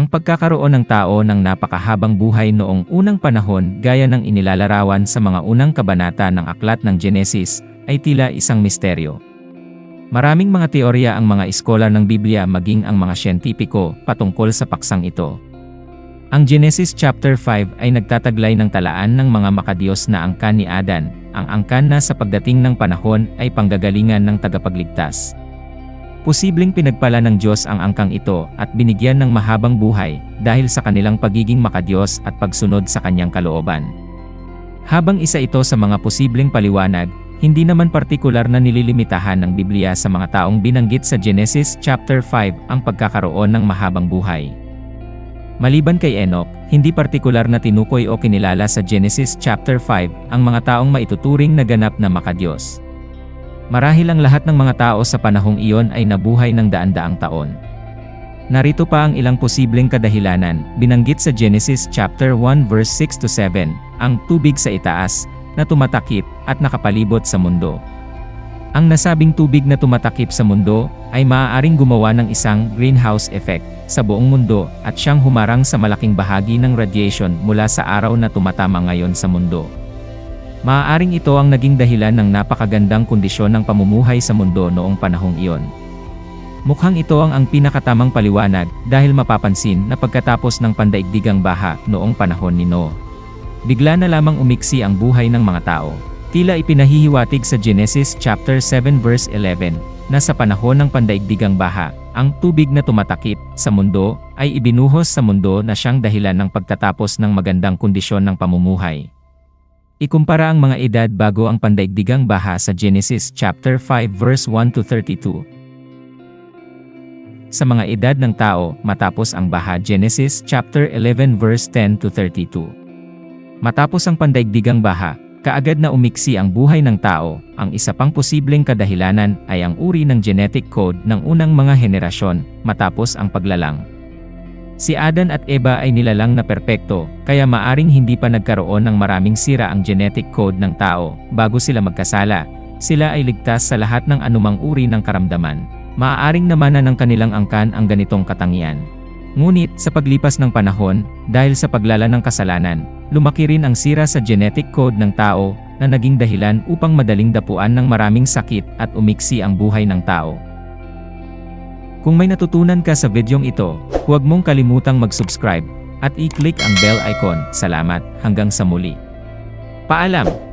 Ang pagkakaroon ng tao ng napakahabang buhay noong unang panahon gaya ng inilalarawan sa mga unang kabanata ng aklat ng Genesis ay tila isang misteryo. Maraming mga teorya ang mga iskolar ng Biblia maging ang mga siyentipiko patungkol sa paksang ito. Ang Genesis chapter 5 ay nagtataglay ng talaan ng mga makadiyos na angkan ni Adan, ang angkan na sa pagdating ng panahon ay panggagalingan ng tagapagligtas. Posibleng pinagpala ng Diyos ang angkang ito at binigyan ng mahabang buhay dahil sa kanilang pagiging makadiyos at pagsunod sa kanyang kalooban. Habang isa ito sa mga posibleng paliwanag, hindi naman partikular na nililimitahan ng Biblia sa mga taong binanggit sa Genesis chapter 5 ang pagkakaroon ng mahabang buhay. Maliban kay Enoch, hindi partikular na tinukoy o kinilala sa Genesis chapter 5 ang mga taong maituturing na ganap na makadiyos. Marahil ang lahat ng mga tao sa panahong iyon ay nabuhay ng daan-daang taon. Narito pa ang ilang posibleng kadahilanan, binanggit sa Genesis chapter 1 verse 6 to 7, ang tubig sa itaas, na tumatakip, at nakapalibot sa mundo. Ang nasabing tubig na tumatakip sa mundo, ay maaaring gumawa ng isang greenhouse effect sa buong mundo at siyang humarang sa malaking bahagi ng radiation mula sa araw na tumatama ngayon sa mundo. Maaaring ito ang naging dahilan ng napakagandang kondisyon ng pamumuhay sa mundo noong panahong iyon. Mukhang ito ang ang pinakatamang paliwanag dahil mapapansin na pagkatapos ng pandaigdigang baha noong panahon ni Noah. Bigla na lamang umiksi ang buhay ng mga tao. Tila ipinahihiwatig sa Genesis chapter 7 verse 11 na sa panahon ng pandaigdigang baha, ang tubig na tumatakip sa mundo ay ibinuhos sa mundo na siyang dahilan ng pagtatapos ng magandang kondisyon ng pamumuhay. Ikumpara ang mga edad bago ang pandaigdigang baha sa Genesis chapter 5 verse 1 to 32. Sa mga edad ng tao matapos ang baha Genesis chapter 11 verse 10 to 32. Matapos ang pandaigdigang baha, kaagad na umiksi ang buhay ng tao, ang isa pang posibleng kadahilanan ay ang uri ng genetic code ng unang mga henerasyon matapos ang paglalang. Si Adan at Eva ay nilalang na perpekto, kaya maaring hindi pa nagkaroon ng maraming sira ang genetic code ng tao bago sila magkasala. Sila ay ligtas sa lahat ng anumang uri ng karamdaman. Maaaring namanan ng kanilang angkan ang ganitong katangian. Ngunit sa paglipas ng panahon, dahil sa paglala ng kasalanan, lumaki rin ang sira sa genetic code ng tao na naging dahilan upang madaling dapuan ng maraming sakit at umiksi ang buhay ng tao. Kung may natutunan ka sa videong ito, huwag mong kalimutang mag-subscribe at i-click ang bell icon. Salamat, hanggang sa muli. Paalam!